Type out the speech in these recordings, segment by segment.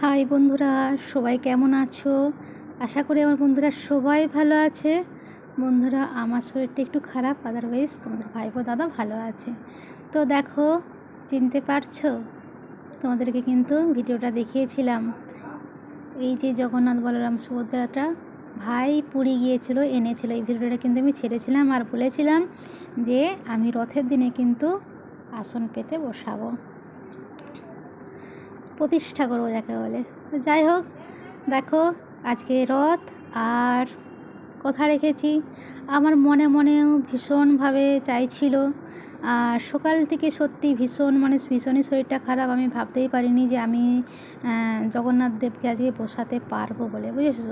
High বন্ধুরা, সবাই কেমন আছো? আশা করি আমার বন্ধুরা সবাই ভালো আছে। বন্ধুরা, আমার শরীরটা একটু খারাপ আদারওয়াইজ তোমাদের ভাইপো দাদা ভালো আছে। তো দেখো, চিনতে পারছ? তোমাদেরকে কিন্তু ভিডিওটা দেখিয়েছিলাম। এই যে জগন্নাথ বলরাম সুভদ্রাটা, ভাই পুরী গিয়েছিল, এনেছিল। এই ভিডিওটা কিন্তু আমি ছেড়েছিলাম আর বলেছিলাম যে আমি রথের দিনে কিন্তু আসন পেতে বসাবো। প্রতিষ্ঠা করব যাকে বলে। তো যাই হোক, দেখো আজকে রথ আর কথা রেখেছি। আমার মনে মনেও ভীষণভাবে চাইছিল। আর সকাল থেকে সত্যি ভীষণ মানে ভীষণই শরীরটা খারাপ। আমি ভাবতেই পারিনি যে আমি জগন্নাথ দেবকে আজকে বসাতে পারব বলে, বুঝেছ?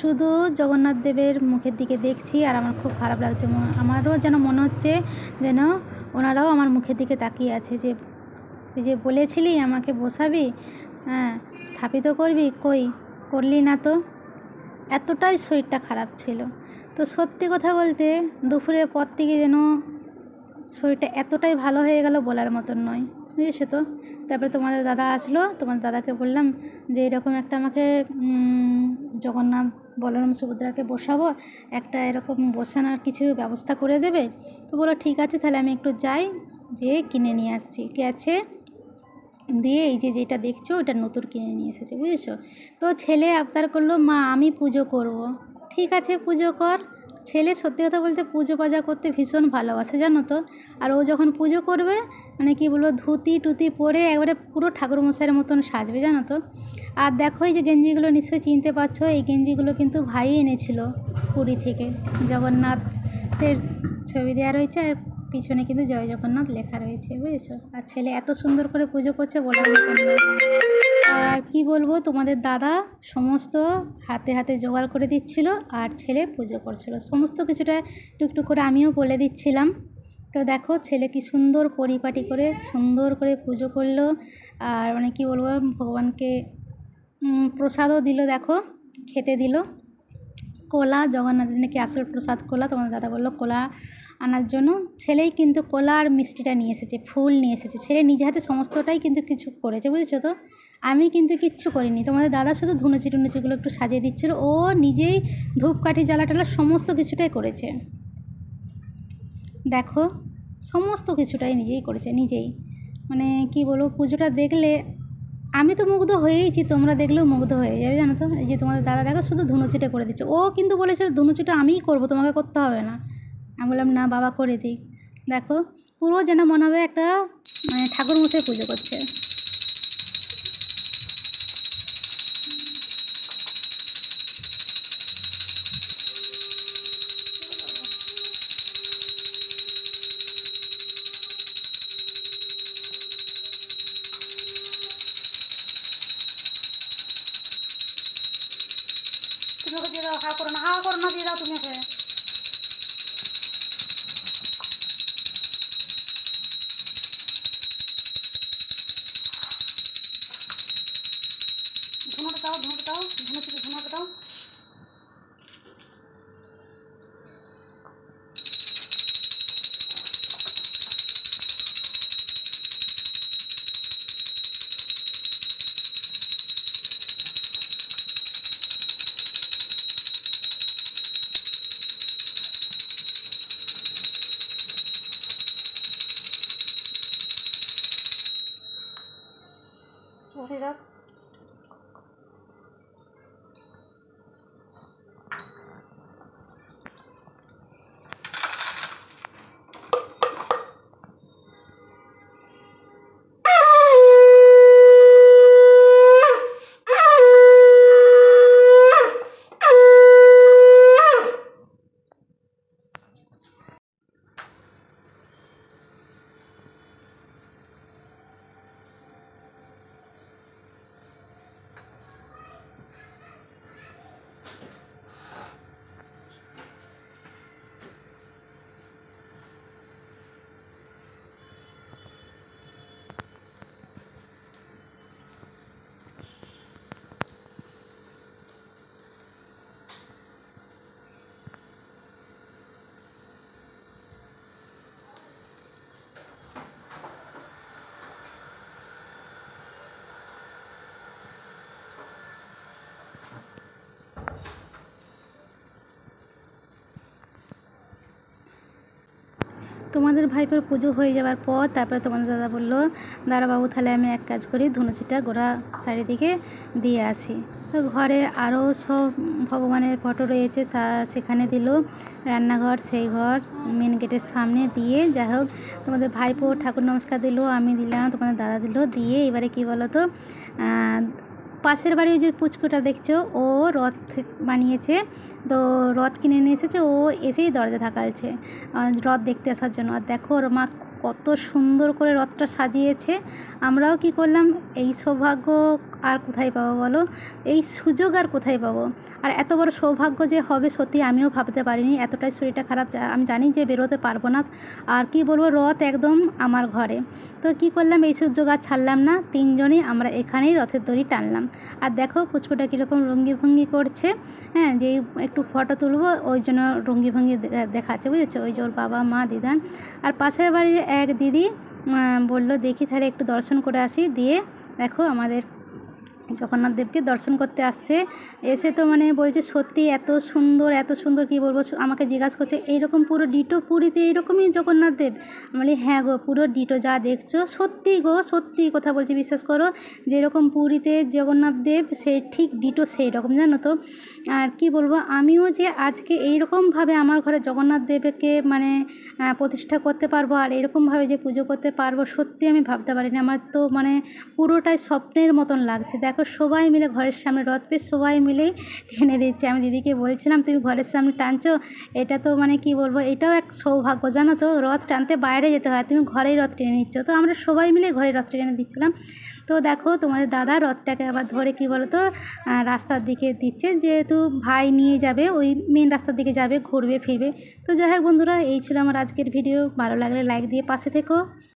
শুধু জগন্নাথ দেবের মুখের দিকে দেখছি আর আমার খুব খারাপ লাগছে। আমারও যেন মনে হচ্ছে যেন ওনারাও আমার মুখের দিকে তাকিয়ে আছে যে তুই যে বলেছিলি আমাকে বসাবি হ্যাঁ স্থাপিত করবি, কই? করলি না তো? এতটাই শরীরটা খারাপ ছিল। তো সত্যি কথা বলতে দুপুরের পর থেকে যেন শরীরটা এতটাই ভালো হয়ে গেল বলার মতন নয়। বুঝেছ তো? তারপরে তোমাদের দাদা আসলো, তোমাদের দাদাকে বললাম যে এরকম একটা আমাকে জগন্নাথ বলরাম সুভদ্রাকে বসাবো, একটা এরকম বসানোর কিছু ব্যবস্থা করে দেবে। তো বলো ঠিক আছে, তাহলে আমি একটু যাই, যেয়ে কিনে নিয়ে আসছি। গেছে দিয়ে এই যে যেটা দেখছ, ওটা নতুন কিনে নিয়ে এসেছে, বুঝেছ? তো ছেলে আবদার করল, মা, আমি পুজো করব। ঠিক আছে, পুজো কর। ছেলে সত্যি কথা বলতে পুজো পাজা করতে ভীষণ ভালোবাসে, জানো তো? আর ও যখন পুজো করবে মানে কি বলব, ধুতি টুতি পরে একবারে পুরো ঠাকুরমশাইয়ের মতন সাজবে, জানো তো? আর দেখো এই যে গেঞ্জিগুলো নিশ্চয়ই চিনতে পারছ, এই গেঞ্জিগুলো কিন্তু ভাই এনেছিল পুরী থেকে। জগন্নাথের ছবি দেওয়া রয়েছে, আর পিছনে কিন্তু জয় জগন্নাথ লেখা রয়েছে, বুঝেছ? আর ছেলে এত সুন্দর করে পুজো করছে বলার মতন আর কি বলব, তোমাদের দাদা সমস্ত হাতে হাতে জোগাড় করে দিচ্ছিল আর ছেলে পুজো করছিল। সমস্ত কিছুটা টুকটুক করে আমিও বলে দিচ্ছিলাম। তো দেখো, ছেলে কি সুন্দর পরিপাটি করে, সুন্দর করে পুজো করল। আর মানে কি বলব, ভগবানকে প্রসাদও দিল, দেখো, খেতে দিল। কোলা, জগন্নাথের নাকি আসল প্রসাদ কোলা, তোমাদের দাদা বলল কোলা আনার জন্য। ছেলেই কিন্তু কলা আর মিষ্টিটা নিয়ে এসেছে, ফুল নিয়ে এসেছে। ছেলে নিজে হাতে সমস্তটাই কিন্তু কিছু করেছে, বুঝেছ তো? আমি কিন্তু কিচ্ছু করিনি। তোমাদের দাদা শুধু ধুনুচি টুনুচিগুলো একটু সাজিয়ে দিচ্ছিল। ও নিজেই ধূপকাঠি জ্বালা টালা সমস্ত কিছুটাই করেছে। দেখো, সমস্ত কিছুটাই নিজেই করেছে, নিজেই। মানে কি বলব, পুজোটা দেখলে আমি তো মুগ্ধ হয়েইছি, তোমরা দেখলেও মুগ্ধ হয়ে যাবে, জানো তো? এই যে তোমাদের দাদা দেখো শুধু ধুনুচিটা করে দিচ্ছে। ও কিন্তু বলেছিল, ধুনুচিটা আমিই করব, তোমাকে করতে হবে না। আমি বললাম, না বাবা, করে দিই দেখো, পুরো যেন মনে হবে একটা মানে ঠাকুর মশাই পুজো করছে। তোমাদের ভাইপোর পুজো হয়ে যাওয়ার পর তারপরে তোমাদের দাদা বলল দাঁড়া বাবু, তাহলে আমি এক কাজ করি, ধুনুচিটা গোড়া চারিদিকে দিয়ে আসি। তো ঘরে আরও সব ভগবানের ফটো রয়েছে, তা সেখানে দিল। রান্নাঘর, সেই ঘর মেন গেটের সামনে দিয়ে, যাই হোক, তোমাদের ভাইপো ঠাকুর নমস্কার দিল, আমি দিলাম, তোমাদের দাদা দিল, দিয়ে এবারে কি বলো তো পাশের বাড়ি ওই যে পুচকুটা দেখছ, ও রথ বানিয়েছে। তো রথ কিনে নিয়ে এসেছে, ও এসেই দরজা থাকালছে রথ দেখতে আসার জন্য। আর দেখো ওর মা কত সুন্দর করে রথটা সাজিয়েছে। আমরাও কি করলাম, এই সৌভাগ্য আর কোথায় পাবো বলো? এই সুযোগ আর কোথায় পাবো? আর এত বড় সৌভাগ্য যে হবে সত্যি আমিও ভাবতে পারিনি। এতটাই শরীরটা খারাপ আমি জানি যে বেরোতে পারব না। আর কি বলব, রথ একদম আমার ঘরে। তো কি করলাম? এই সুযোগ আর ছাড়লাম না। তিনজনই আমরা এখানেই রথের দড়ি টানলাম। আর দেখো, পুচকুটা কীরকম রঙ্গি ভঙ্গি করছে। হ্যাঁ যেই একটু ফটো তুলবো, ওই জন্য রঙ্গি ভঙ্গি দেখাচ্ছে, বুঝেছ? ওই যে ওর বাবা, মা, দিদান। আর পাশের বাড়ির এক দিদি বলল, দেখি তাহলে একটু দর্শন করে আসি। দিয়ে দেখো, আমাদের জগন্নাথ দেবকে দর্শন করতে আসছে। এসে তো মানে বলছে, সত্যি এত সুন্দর এত সুন্দর, কি বলব? আমাকে জিজ্ঞাসা করছে, এইরকম পুরো ডিটো পুরীতে এইরকমই জগন্নাথ দেব বলি হ্যাঁ গো, পুরো ডিটো যা দেখছ, সত্যি গো, সত্যি কথা বলছি, বিশ্বাস করো, যেরকম পুরীতে জগন্নাথ দেব সেই ঠিক ডিটো সেই রকম জানো তো? আর কি বলব, আমিও যে আজকে এইরকমভাবে আমার ঘরে জগন্নাথ দেবকে মানে প্রতিষ্ঠা করতে পারব আর এরকমভাবে যে পুজো করতে পারব, সত্যি আমি ভাবতে পারিনি। আমার তো মানে পুরোটাই স্বপ্নের মতন লাগছে। দেখো সবাই মিলে ঘরের সামনে রথ পেয়ে সবাই মিলেই টেনে দিচ্ছে। আমি দিদিকে বলছিলাম, তুমি ঘরের সামনে টানছো, এটা তো মানে কি বলব, এটাও এক সৌভাগ্য, জানো তো, রথ টানতে বাইরে যেতে হয়, তুমি ঘরেই রথ টেনে নিচ্ছ। তো আমরা সবাই মিলে ঘরে রথ টেনে দিচ্ছিলাম। তো দেখো, তোমাদের দাদা রথটাকে আবার ধরে কি বলো তো রাস্তার দিকে দিচ্ছে, যেহেতু ভাই নিয়ে যাবে, ওই মেন রাস্তার দিকে যাবে, ঘুরবে, ফিরবে। তো যাই হোক বন্ধুরা, এই ছিল আমার আজকের ভিডিও ভালো লাগলে লাইক দিয়ে পাশে থেকো।